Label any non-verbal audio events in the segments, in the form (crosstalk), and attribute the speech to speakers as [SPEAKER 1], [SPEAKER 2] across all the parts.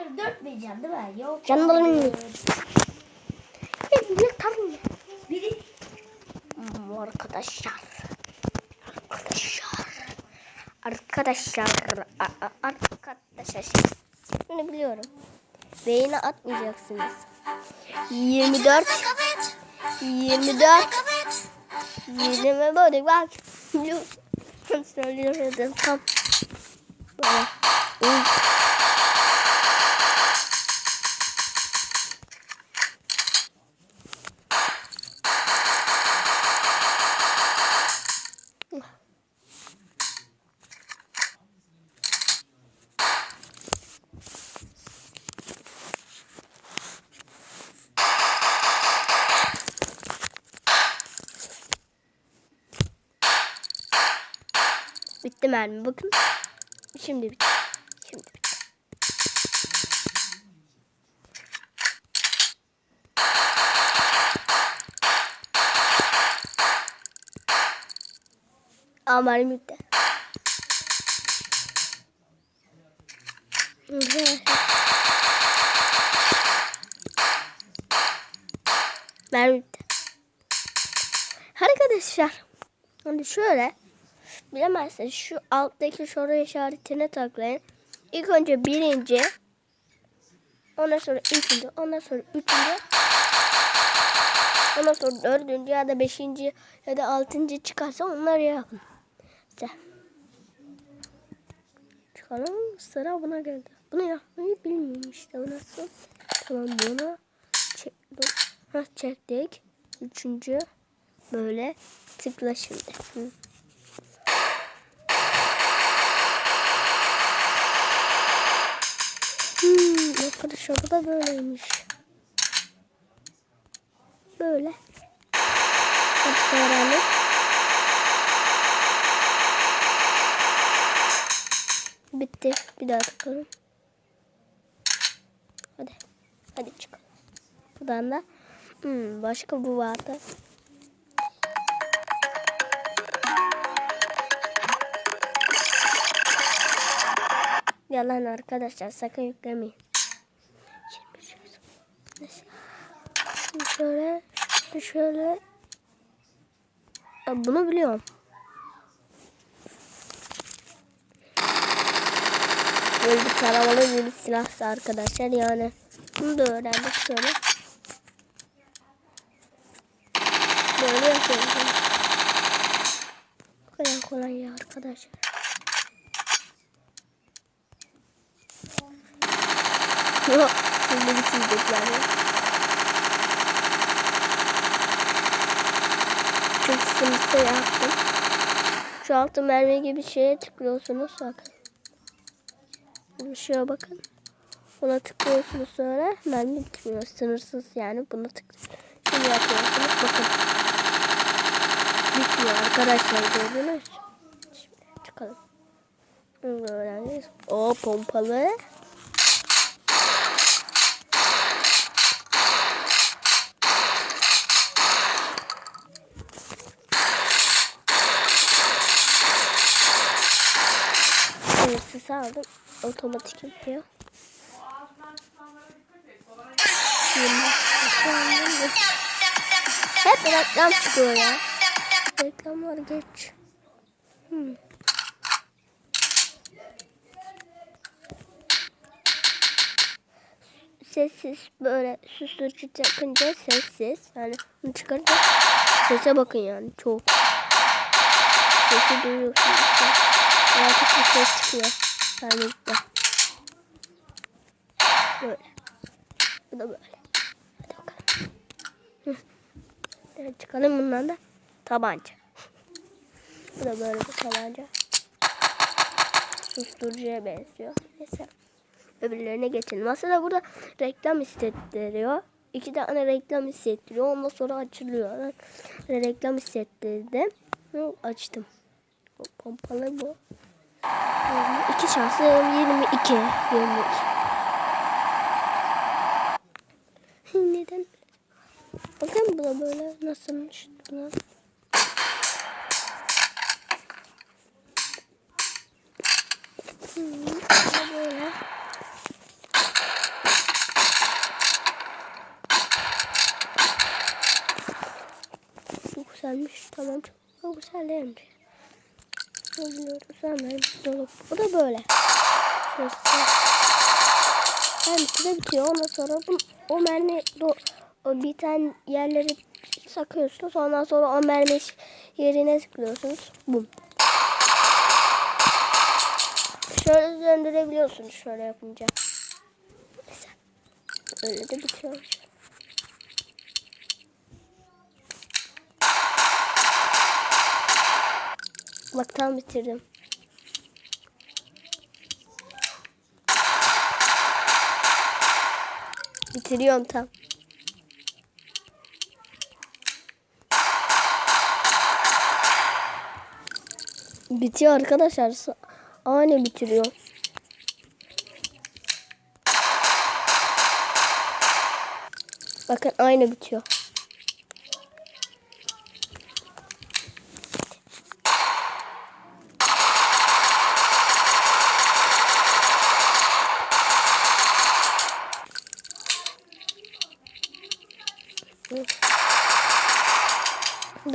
[SPEAKER 1] Dört vereceğim değil mi? Yok. Evet.
[SPEAKER 2] Ne tamam ya.
[SPEAKER 1] Biri
[SPEAKER 2] Hmm, Arkadaşlar. Arkadaşlar. Arkadaşlar. Arkadaşlar. Bunu biliyorum. Beyine atmayacaksınız. 24 24 20 böyle bak. Biliyorsun. (laughs) Söylüyorum tam. Böyle. Uy. Bitti mermi bakın. Şimdi bitti. Şimdi bitti. Aa mermi bitti. mermi bitti. Arkadaşlar. Hani şöyle bilemezseniz şu alttaki soru işaretine tıklayın. İlk önce birinci, ondan sonra ikinci, ondan sonra üçüncü, ondan sonra dördüncü ya da beşinci ya da altıncı çıkarsa onları yapın. İşte. Çıkalım sıra buna geldi. Bunu yapmayı bilmiyorum işte bu nasıl. Tamam bunu çek, ha, çektik. Üçüncü böyle tıkla şimdi. Hı. Hmm, arkadaşlar bu da böyleymiş. Böyle. Hadi öğrendik. Bitti. Bir daha tıkalım. Hadi. Hadi çıkalım. Buradan da hmm, başka bu vardı. Yalan arkadaşlar sakın yüklemeyin. Şimdi şöyle. Neyse. Şimdi şöyle. Şöyle. Aa, Bunu biliyorum. Böyle bir taramalı bir silahsa arkadaşlar yani. Bunu da öğrendik şöyle. Böyle yapıyoruz. Bu kadar kolay ya arkadaşlar. (laughs) Şimdi bitirecekler sıkıntı yaptım. Şu altı mermi gibi şeye tıklıyorsunuz bakın. Şeye bakın. Buna tıklıyorsunuz sonra mermi bitmiyor. Sınırsız yani buna tıklıyorsunuz. Şimdi yapıyorsunuz bakın. Bitmiyor arkadaşlar gördünüz. Şimdi çıkalım. Öğreneceğiz. O pompalı. Sınırsız aldım. Otomatik. Şimdi hep reklam çıkıyor ya. Reklamlar geç. Hmm. Sessiz böyle susturucu takınca sessiz. Yani bunu çıkarınca sese bakın yani çok. Sesi duyuyorsunuz. Artık bir ses çıkıyor. İşte. Böyle. Bu da böyle. Hadi bakalım. Hı. Çıkalım bundan da tabanca. Bu da böyle bir tabanca. Susturucuya benziyor. Neyse. Öbürlerine geçelim. Aslında burada reklam hissettiriyor. İki tane reklam hissettiriyor. Ondan sonra açılıyor. Ben reklam hissettirdim. Açtım. Pompalı mı? 22 şansı 22. 22. Neden? Bakın bu da böyle nasılmış. Buna. böyle. Çok hmm, güzelmiş. Tamam çok güzel değilmiş. Biliyoruz hemen dolap. Bu da böyle. Mermisi de bitiyor. Ondan sonra bu, o mermi do, o biten yerleri sakıyorsunuz. Ondan sonra o mermi yerine sıkıyorsunuz. Bum. Şöyle döndürebiliyorsunuz şöyle yapınca. Mesela. Öyle de bitiyor. Bak tam bitirdim. Bitiriyorum tam. Bitiyor arkadaşlar. Aynı bitiriyor. Bakın aynı bitiyor.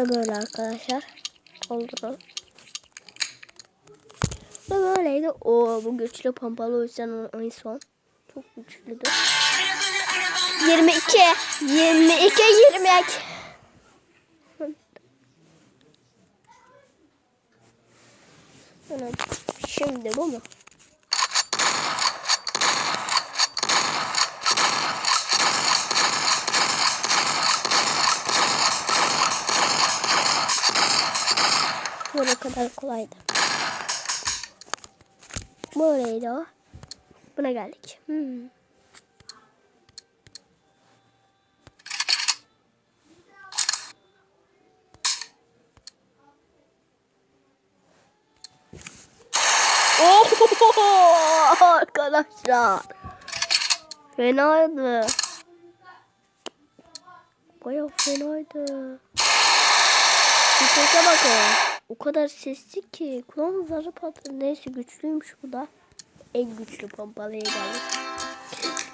[SPEAKER 2] Da böyle arkadaşlar. Bu da böyleydi. Oo bu güçlü pompalı o onun en son. Çok güçlüdü. 22 22 20 Şimdi bu mu? Böyle kadar kolaydı. Böyleydi o. Buna geldik. Hmm. Oho! (laughs) Arkadaşlar. Fenaydı. Baya fenaydı. Bir sese bakın. O kadar sesli ki. Kulağım zarı patladı. Neyse güçlüymüş bu da. En güçlü pompalıya geldik.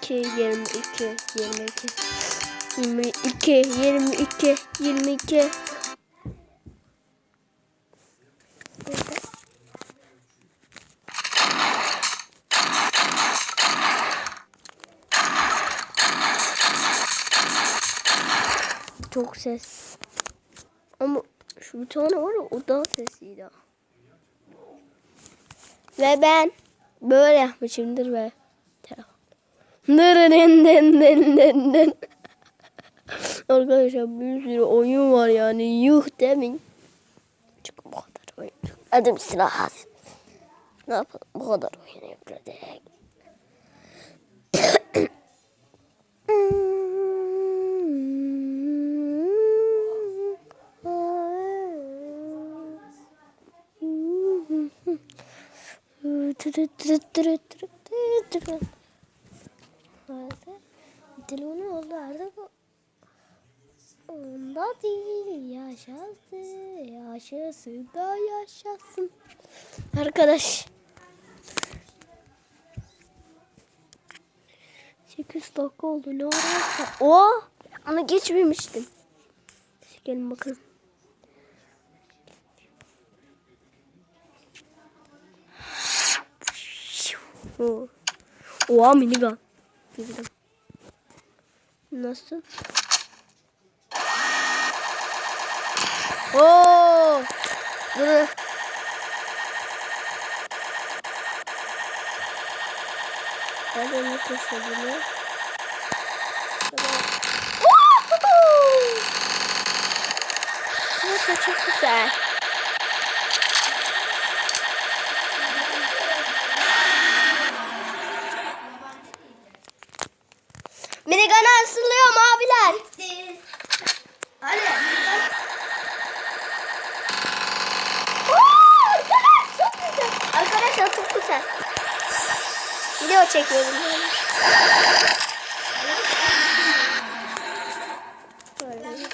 [SPEAKER 2] 2, 22, 22. 22, 22, 22. Neyse. Çok ses. Ama şu bir tane var ya o daha sesliydi. Ve ben böyle yapmışımdır ve telefon. (laughs) Arkadaşlar bir sürü oyun var yani yuh demin. Çünkü bu kadar oyun. Hadi silah hadi. Ne yapalım bu kadar oyun yükledik. (coughs) Telefonu oldu artık. Onda değil yaşasın, yaşasın da yaşasın. Arkadaş. 8 dakika oldu ne ararsa. Oo! Onu geçmemiştim. Gelin bakalım. Oo. Oha minigun. Girdim. Nasıl? Oo! Dur. Nerede ne kesebiliyor? Nasıl çok güzel. Minigun'a asılıyorum abiler.
[SPEAKER 1] Hadi.
[SPEAKER 2] Oo, arkadaş çok güzel. Arkadaşlar çok güzel. Video çekiyorum. Böyle. Öyle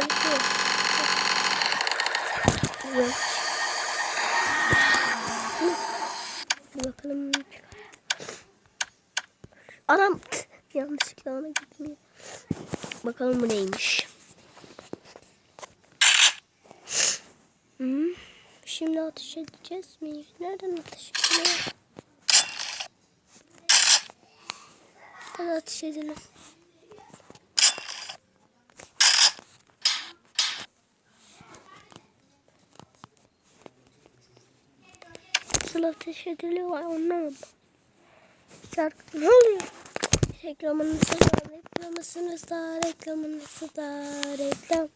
[SPEAKER 2] bir şey yok. Güzel. Bir bakalım. Adam Yanlışlıkla ona gitmiyor. Bakalım bu neymiş. Hı? Şimdi ateş edeceğiz mi? Nereden ateş ediliyor? Hadi ateş edelim. Nasıl ateş ediliyor anlamadım. Şarkı ne oluyor? Reklamınızı da, reklamısınız da, reklamınızı da, reklam.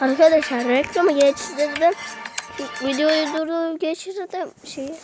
[SPEAKER 2] Arkadaşlar reklamı geçirdim. Şu videoyu durdurup geçirdim şeyi.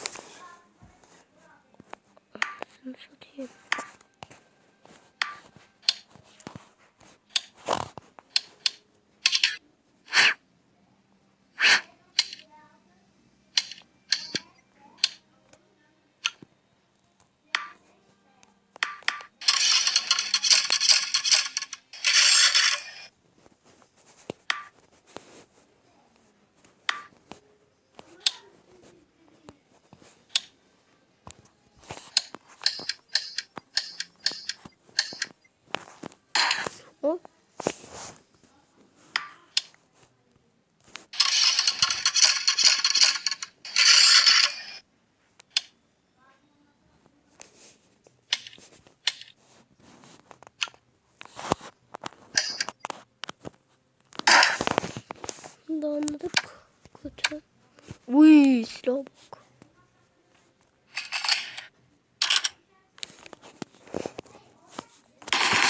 [SPEAKER 2] Uy silah bak.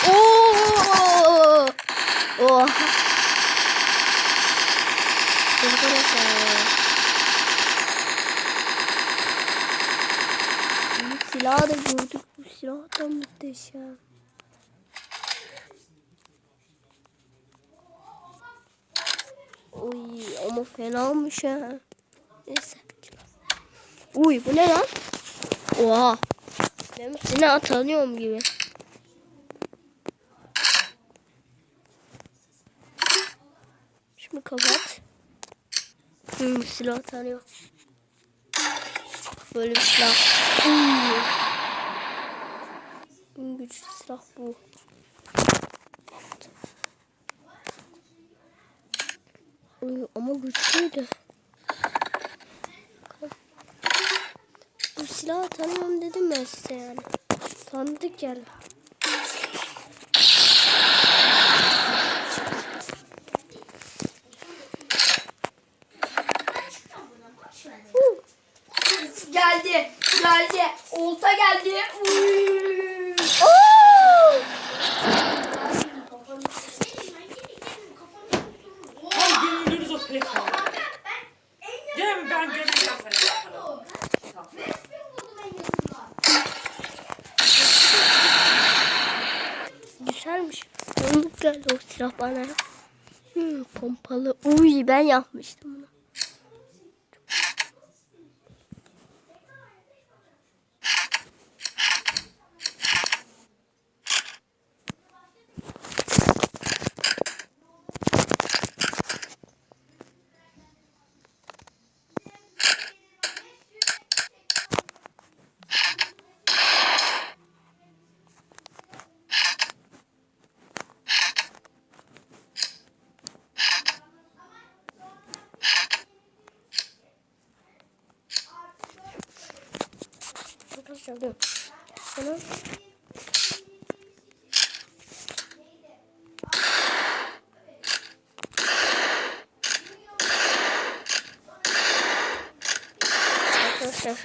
[SPEAKER 2] Oo! Oha. Silahı da gördük. Bu silah da muhteşem. Uy ama fenamış ha. Neyse. Uy bu ne lan? Oha. Ben silah tanıyorum gibi. Şimdi kapat. Hmm, silah tanıyor. Böyle bir silah. Hmm. En güçlü silah bu. Uy, ama güçlüydü. Bu silahı tanıyorum dedim ben size yani. Tanıdık yani.
[SPEAKER 1] Geldi. Geldi. Olta geldi.
[SPEAKER 3] Gel ben geleceğim telefonu.
[SPEAKER 2] Güzelmiş. Yanlık bana. Hmm, pompalı. Uy ben yapmıştım dur. Bunu Arkadaşlar.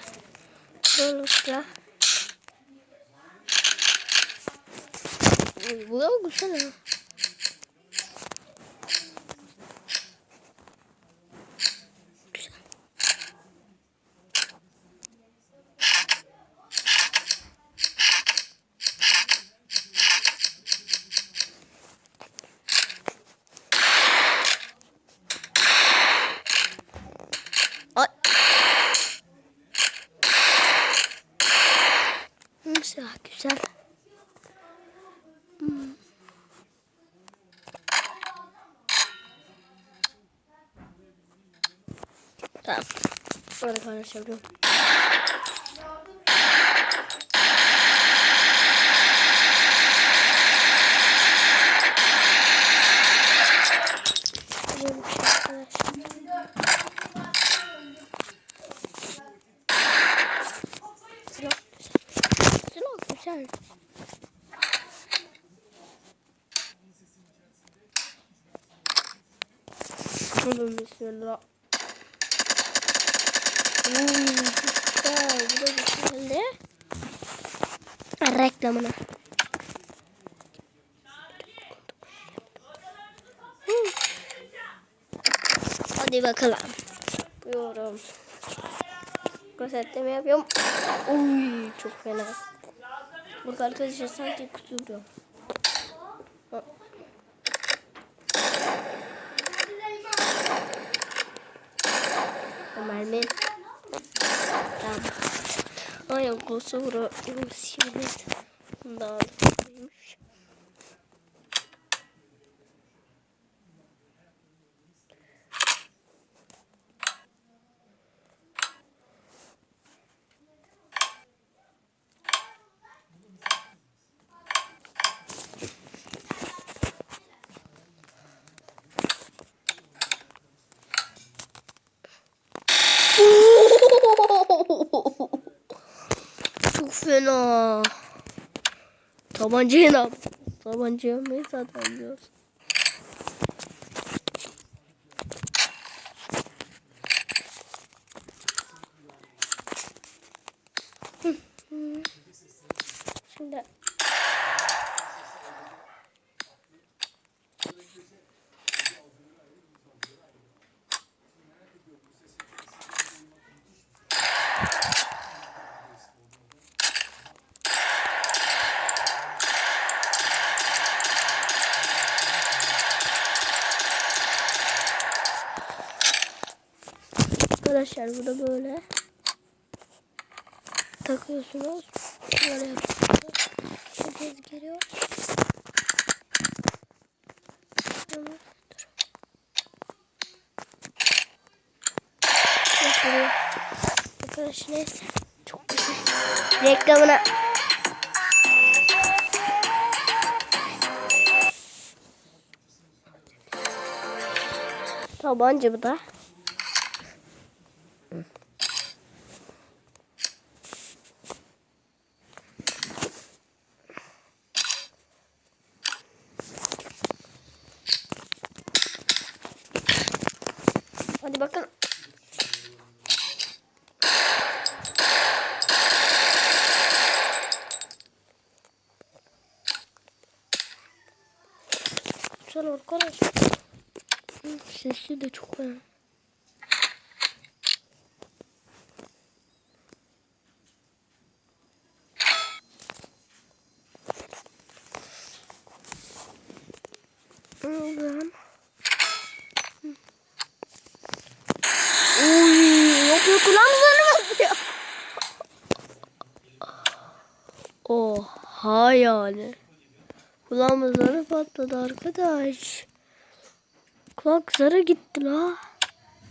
[SPEAKER 2] Uy, Bu da güzel ha. Güzel. Ay. Mesela güzel. Hmm. Tamam. Orada paylaşabiliyorum. Oğlum bismillah. Hmm. Hmm. Hadi bakalım. Yapıyorum. Gözetleme yapıyorum. Uy çok fena. Bak arkadaşlar sanki kusuyorum. Mermi. Tamam. Aynen vuruyoruz şimdi. Bundan almış. Fena. Tabancayı ne yap? Tabancayı yapmayı zaten. Hı, hı. Şimdi arkadaşlar bu da böyle takıyorsunuz. Böyle yapıyorsunuz. Herkes geliyor. Arkadaşlar neyse. Çok güzel. Reklamına Tabanca bu da. Hadi bakalım. Güzel arkadaşlar. Hı, Sesi de çok fena. Buradan. Uy, yapıyor kulağımızdan yapıyor. Oha yani. Kulağımızları patladı arkadaş. Kulak zarı gitti la.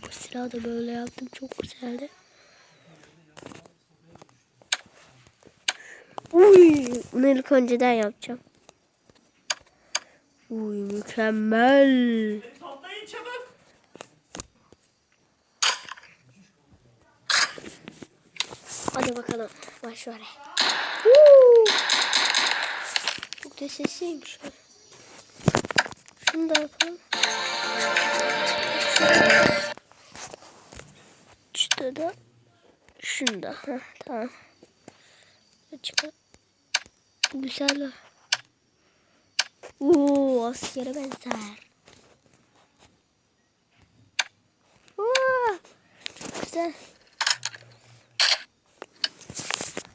[SPEAKER 2] Bu silahı da böyle yaptım çok güzeldi. Uy, bunu ilk önceden yapacağım. Uy mükemmel.
[SPEAKER 3] Toplayın çabuk.
[SPEAKER 2] Hadi bakalım. Baş ver. Huu. Çok da sesliymiş. Şunu da yapalım. İşte da. Şunu da. Heh, tamam. Çıkar. Güzel. Uuu askere benzer. Uuu, güzel.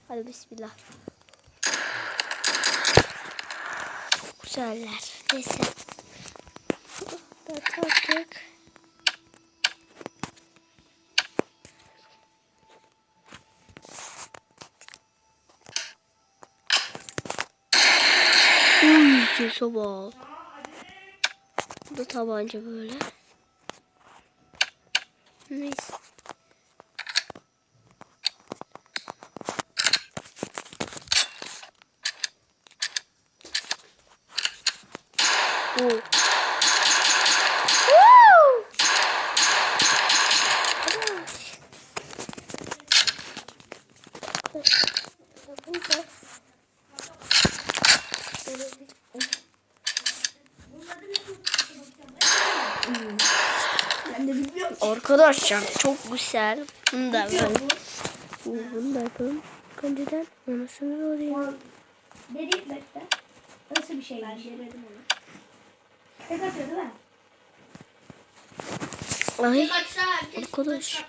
[SPEAKER 2] Hadi bismillah. Çok güzeller. Neyse. Da sese bak. Bu tabanca böyle. Neyse. Oo. Woo! Yapınca Arkadaşlar çok güzel. Bunu da yapalım. Bunu da yapalım. Önceden anasını oraya.
[SPEAKER 1] Dedik bekle. Nasıl bir şey? Ben denedim onu. Tek atıyor değil mi?
[SPEAKER 2] Ay arkadaş.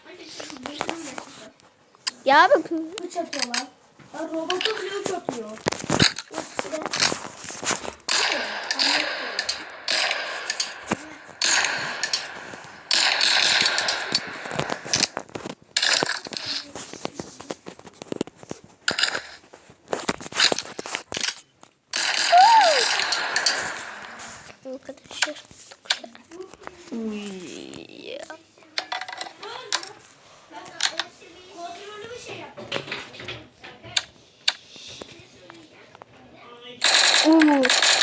[SPEAKER 2] Ya bak.
[SPEAKER 1] Uç atıyorlar. Robotu bile uç atıyor bile.
[SPEAKER 2] Arkadaşlar çok güzel. Uy.
[SPEAKER 1] Kontrollü bir şey yap.
[SPEAKER 2] Oo.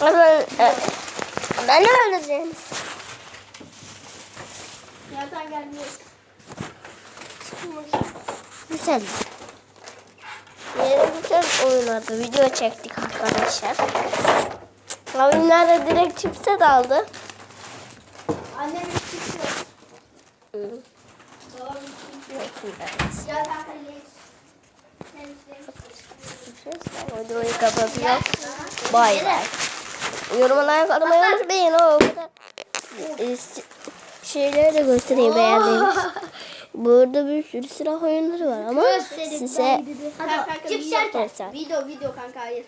[SPEAKER 2] Ben, ben de öleceğim.
[SPEAKER 1] Nereden gelmiyor?
[SPEAKER 2] Güzel. Yeni güzel oynadı. Video çektik arkadaşlar. Abimler de direkt çipse daldı.
[SPEAKER 1] Annemin chips yok. Babamın chips yok. Gel kanka yiyelim.
[SPEAKER 2] Videoyu kapatıyor. Bay bay. Yoruma like atmayı unutmayın. O kadar. Ee, Şeyleri de göstereyim beğendiğiniz. (laughs) Burada bir sürü silah oyunları var ama size
[SPEAKER 1] Hadi kanka
[SPEAKER 2] yerken.
[SPEAKER 1] Video video kanka hayır.